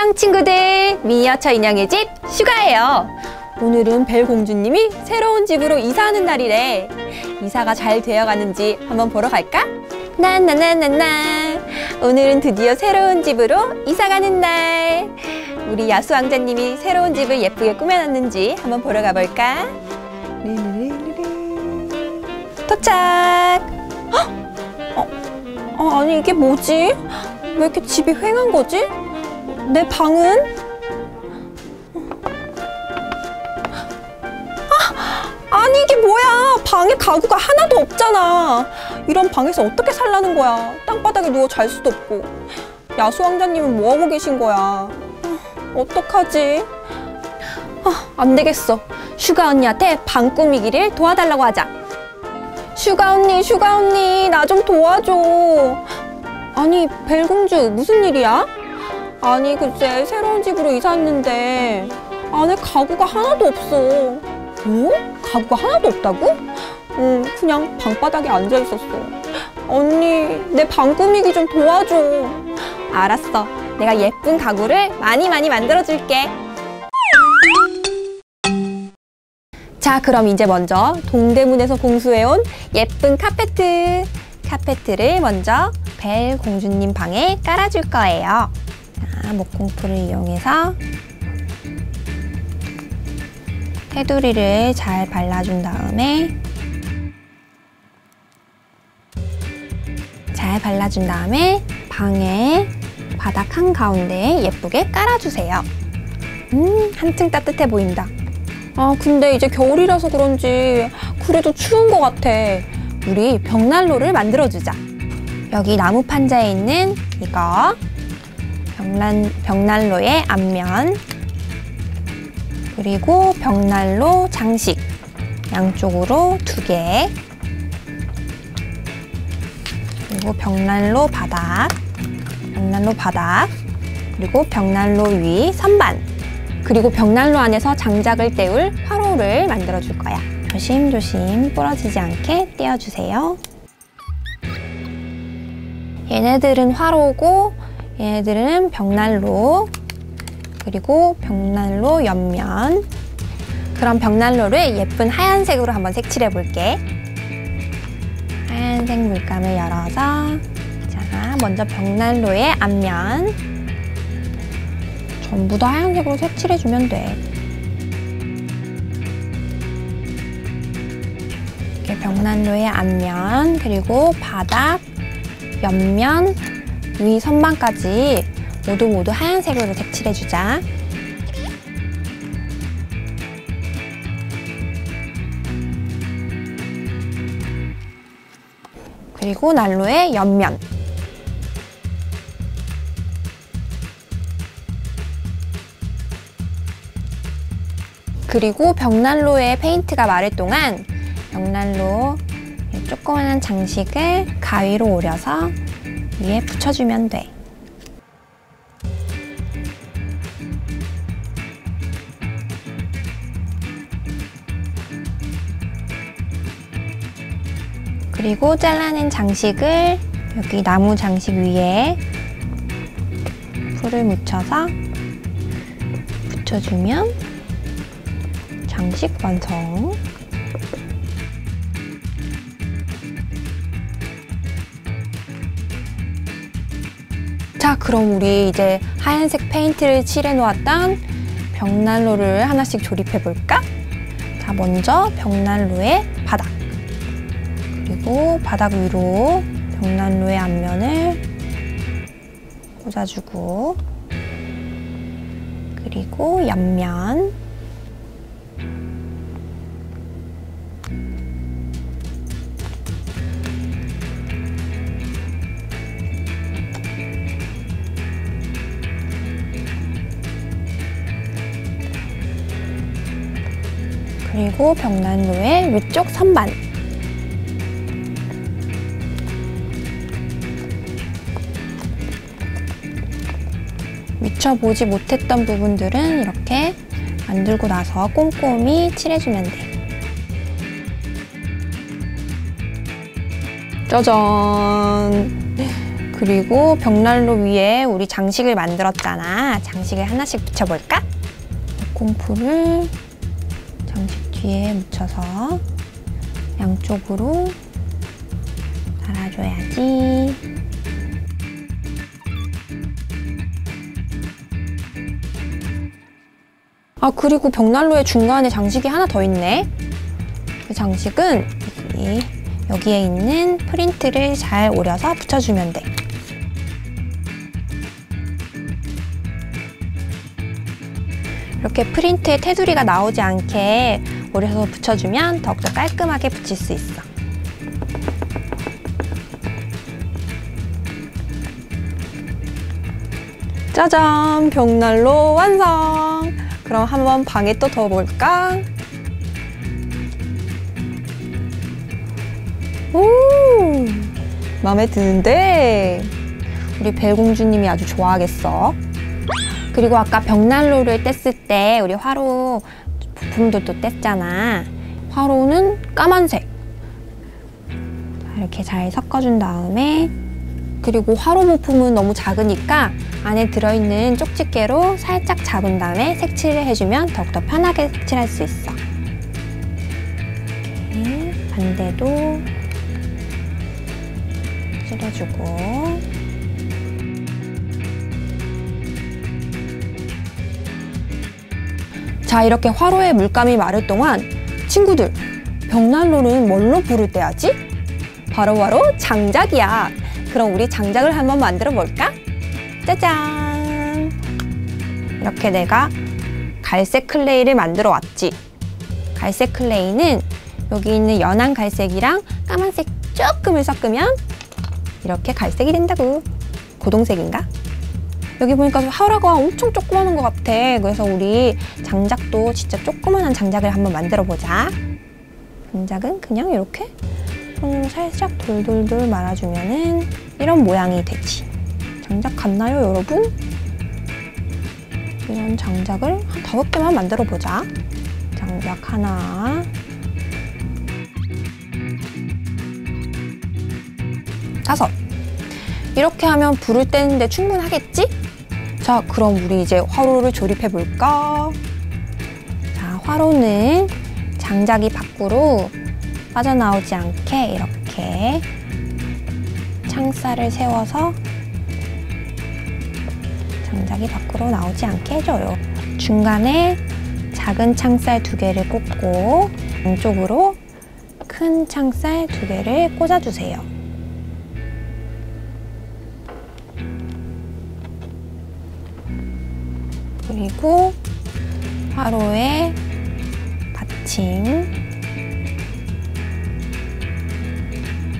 안녕 친구들 미니어처 인형의 집 슈가예요 오늘은 벨 공주님이 새로운 집으로 이사하는 날이래 이사가 잘 되어가는지 한번 보러 갈까? 나나나나나 오늘은 드디어 새로운 집으로 이사가는 날 우리 야수 왕자님이 새로운 집을 예쁘게 꾸며놨는지 한번 보러 가볼까? 도착 헉! 어, 어, 아니 이게 뭐지? 왜 이렇게 집이 휑한 거지? 내 방은? 아, 아니 이게 뭐야? 방에 가구가 하나도 없잖아. 이런 방에서 어떻게 살라는 거야? 땅바닥에 누워 잘 수도 없고. 야수 왕자님은 뭐 하고 계신 거야? 아, 어떡하지? 아, 안 되겠어. 슈가 언니한테 방 꾸미기를 도와달라고 하자. 슈가 언니, 슈가 언니, 나 좀 도와줘. 아니, 벨공주, 무슨 일이야? 아니, 글쎄, 새로운 집으로 이사 왔는데 안에 가구가 하나도 없어. 뭐? 가구가 하나도 없다고? 응, 그냥 방바닥에 앉아 있었어. 언니, 내 방 꾸미기 좀 도와줘. 알았어. 내가 예쁜 가구를 많이 많이 만들어 줄게. 자, 그럼 이제 먼저 동대문에서 공수해 온 예쁜 카페트. 카페트를 먼저 벨 공주님 방에 깔아줄 거예요. 자, 목공풀을 이용해서 테두리를 잘 발라준 다음에 잘 발라준 다음에 방에 바닥 한가운데에 예쁘게 깔아주세요. 음, 한층 따뜻해 보인다. 아, 근데 이제 겨울이라서 그런지 그래도 추운 것 같아. 우리 벽난로를 만들어주자. 여기 나무 판자에 있는 이거 벽난, 벽난로의 앞면. 그리고 벽난로 장식. 양쪽으로 두 개. 그리고 벽난로 바닥. 벽난로 바닥. 그리고 벽난로 위 선반. 그리고 벽난로 안에서 장작을 때울 화로를 만들어 줄 거야. 조심조심 부러지지 않게 떼어주세요. 얘네들은 화로고 얘네들은 벽난로 그리고 벽난로 옆면. 그럼 벽난로를 예쁜 하얀색으로 한번 색칠해 볼게. 하얀색 물감을 열어서 자 먼저 벽난로의 앞면. 전부 다 하얀색으로 색칠해 주면 돼. 이렇게 벽난로의 앞면 그리고 바닥 옆면 위 선반까지 모두 모두 하얀색으로 색칠해주자. 그리고 난로의 옆면 그리고 벽난로에 페인트가 마를 동안 벽난로 조그만한 장식을 가위로 오려서 위에 붙여주면 돼. 그리고 잘라낸 장식을 여기 나무 장식 위에 풀을 묻혀서 붙여주면 장식 완성! 자, 그럼 우리 이제 하얀색 페인트를 칠해 놓았던 벽난로를 하나씩 조립해 볼까? 자, 먼저 벽난로의 바닥. 그리고 바닥 위로 벽난로의 앞면을 꽂아주고 그리고 옆면 그리고 벽난로의 위쪽 선반 미쳐보지 못했던 부분들은 이렇게 만들고 나서 꼼꼼히 칠해주면 돼. 짜잔! 그리고 벽난로 위에 우리 장식을 만들었잖아. 장식을 하나씩 붙여볼까? 장식 뒤에 묻혀서 양쪽으로 달아줘야지. 아 그리고 벽난로의 중간에 장식이 하나 더 있네. 그 장식은 여기, 여기에 있는 프린트를 잘 오려서 붙여주면 돼. 이렇게 프린트에 테두리가 나오지 않게 오려서 붙여주면 더욱더 깔끔하게 붙일 수 있어. 짜잔! 벽난로 완성! 그럼 한번 방에 또 더 볼까? 오! 마음에 드는데? 우리 벨공주님이 아주 좋아하겠어. 그리고 아까 벽난로를 뗐을 때 우리 화로 부품들도 뗐잖아. 화로는 까만색. 자, 이렇게 잘 섞어준 다음에 그리고 화로 부품은 너무 작으니까 안에 들어있는 쪽집게로 살짝 잡은 다음에 색칠을 해주면 더욱더 편하게 색칠할 수 있어. 반대도 칠해주고 자 이렇게 화로에 물감이 마를 동안 친구들 벽난로는 뭘로 불을 떼야지? 바로바로 바로 장작이야 그럼 우리 장작을 한번 만들어 볼까? 짜잔 이렇게 내가 갈색 클레이를 만들어 왔지 갈색 클레이는 여기 있는 연한 갈색이랑 까만색 조금을 섞으면 이렇게 갈색이 된다고 고동색인가? 여기 보니까 하우라가 엄청 조그마한 것 같아. 그래서 우리 장작도 진짜 조그만한 장작을 한번 만들어 보자. 장작은 그냥 이렇게 살짝 돌돌돌 말아주면은 이런 모양이 되지. 장작 같나요, 여러분? 이런 장작을 한 다섯 개만 만들어 보자. 장작 하나. 다섯. 이렇게 하면 불을 떼는데 충분하겠지? 자, 그럼 우리 이제 화로를 조립해 볼까? 자, 화로는 장작이 밖으로 빠져나오지 않게 이렇게 창살을 세워서 장작이 밖으로 나오지 않게 해줘요. 중간에 작은 창살 두 개를 꽂고 양쪽으로 큰 창살 두 개를 꽂아주세요. 그리고 화로에 받침.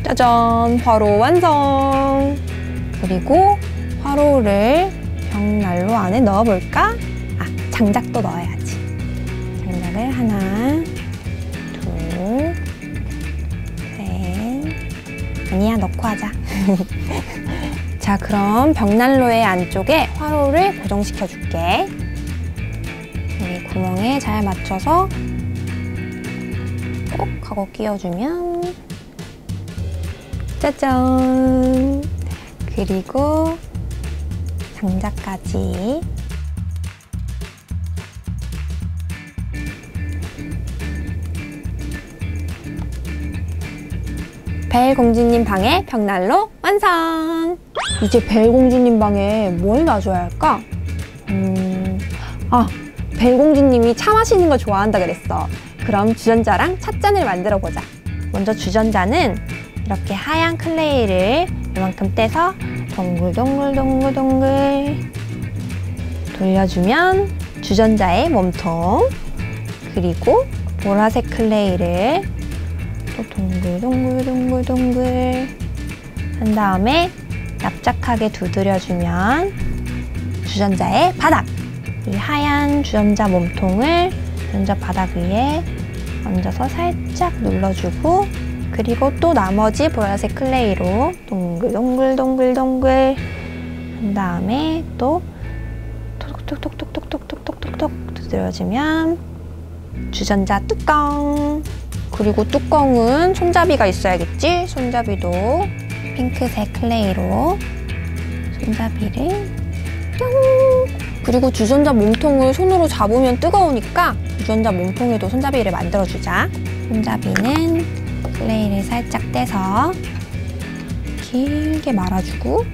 짜잔 화로 완성. 그리고 화로를 벽난로 안에 넣어볼까? 아 장작도 넣어야지. 장작을 하나 둘 셋. 아니야 넣고 하자. 자 그럼 벽난로의 안쪽에 화로를 고정시켜 줄게 여기 구멍에 잘 맞춰서 꼭 하고 끼워주면 짜잔 그리고 장작까지 벨 공주님 방에 벽난로 완성! 이제 벨 공주님 방에 뭘 놔줘야 할까? 음... 아, 벨 공주님이 차 마시는 거 좋아한다 그랬어. 그럼 주전자랑 찻잔을 만들어 보자. 먼저 주전자는 이렇게 하얀 클레이를 이만큼 떼서 동글동글동글동글 돌려주면 주전자의 몸통 그리고 보라색 클레이를 또 동글동글동글동글 한 다음에 납작하게 두드려주면 주전자의 바닥! 이 하얀 주전자 몸통을 주전자 바닥 위에 얹어서 살짝 눌러주고 그리고 또 나머지 보라색 클레이로 동글동글동글동글 한 다음에 또 톡톡톡톡톡톡톡톡톡톡 두드려주면 주전자 뚜껑 그리고 뚜껑은 손잡이가 있어야겠지? 손잡이도 핑크색 클레이로 손잡이를 뿅! 그리고 주전자 몸통을 손으로 잡으면 뜨거우니까 주전자 몸통에도 손잡이를 만들어주자. 손잡이는 클레이를 살짝 떼서 길게 말아주고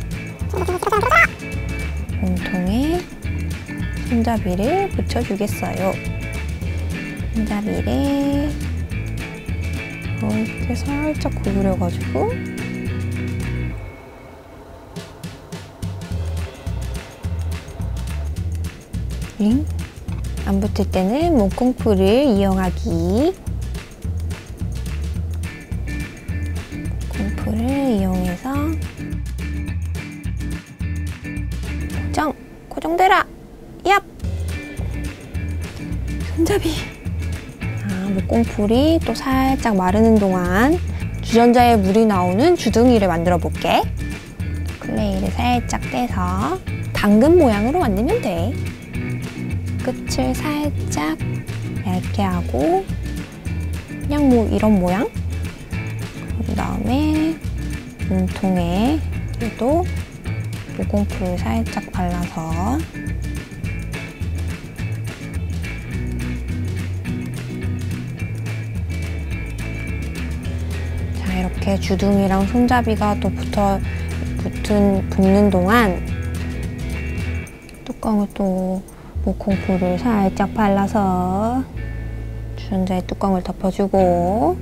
몸통에 손잡이를 붙여주겠어요. 손잡이를 이렇게 살짝 구부려가지고 링. 안 붙을 때는 목공풀을 이용하기. 공풀을 이용해서 고정, 고정되라. 얍. 손잡이. 아, 목공풀이 또 살짝 마르는 동안 주전자에 물이 나오는 주둥이를 만들어 볼게. 클레이를 살짝 떼서 당근 모양으로 만들면 돼. 끝을 살짝 얇게 하고 그냥 뭐 이런 모양? 그 다음에 몸통에 또 모공풀 살짝 발라서 자 이렇게 주둥이랑 손잡이가 또 붙어 붙은 붙는 동안 뚜껑을 또 모콩풀을 살짝 발라서 주전자의 뚜껑을 덮어주고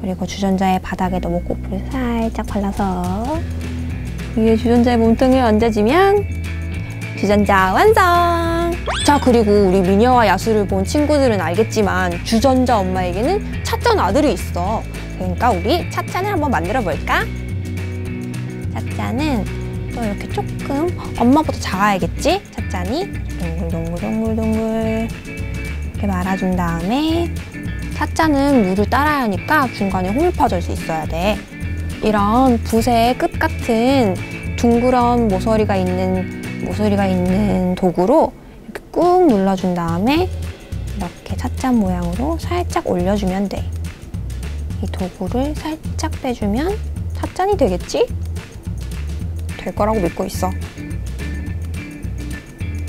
그리고 주전자의 바닥에도 모코풀을 살짝 발라서 위에 주전자의 몸통을 얹어주면 주전자 완성! 자 그리고 우리 미녀와 야수를 본 친구들은 알겠지만 주전자 엄마에게는 찻잔 아들이 있어 그러니까 우리 찻잔을 한번 만들어 볼까? 찻잔은 또 이렇게 조금 엄마보다 작아야겠지? 찻잔이 동글동글동글동글 이렇게 말아준 다음에 찻잔은 물을 따라야 하니까 중간에 홈이 파져 있어야 돼. 이런 붓의 끝 같은 둥그런 모서리가 있는 모서리가 있는 도구로 이렇게 꾹 눌러준 다음에 이렇게 찻잔 모양으로 살짝 올려주면 돼. 이 도구를 살짝 빼주면 찻잔이 되겠지? 될 거라고 믿고 있어.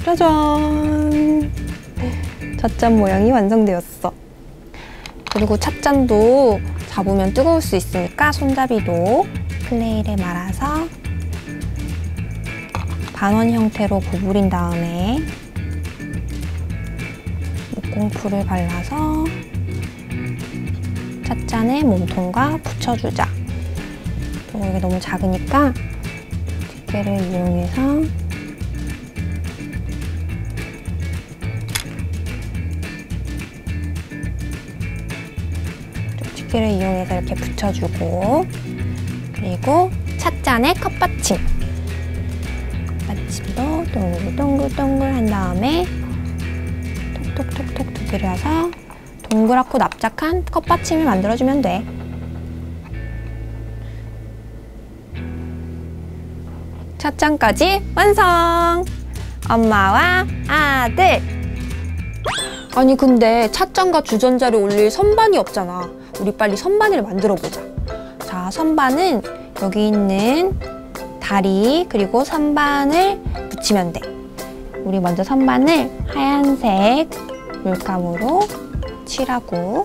짜잔! 찻잔 모양이 완성되었어. 그리고 찻잔도 잡으면 뜨거울 수 있으니까 손잡이도 클레이를 말아서 반원 형태로 구부린 다음에 목공풀을 발라서 찻잔의 몸통과 붙여주자. 그리고 이게 너무 작으니까 집게를 이용해서 집게를 이용해서 이렇게 붙여주고 그리고 찻잔의 컵받침 컵받침도 동글동글동글 한 다음에 톡톡톡톡 두드려서 동그랗고 납작한 컵받침을 만들어주면 돼. 찻잔까지 완성! 엄마와 아들! 아니 근데 찻잔과 주전자를 올릴 선반이 없잖아. 우리 빨리 선반을 만들어 보자. 자, 선반은 여기 있는 다리 그리고 선반을 붙이면 돼. 우리 먼저 선반을 하얀색 물감으로 칠하고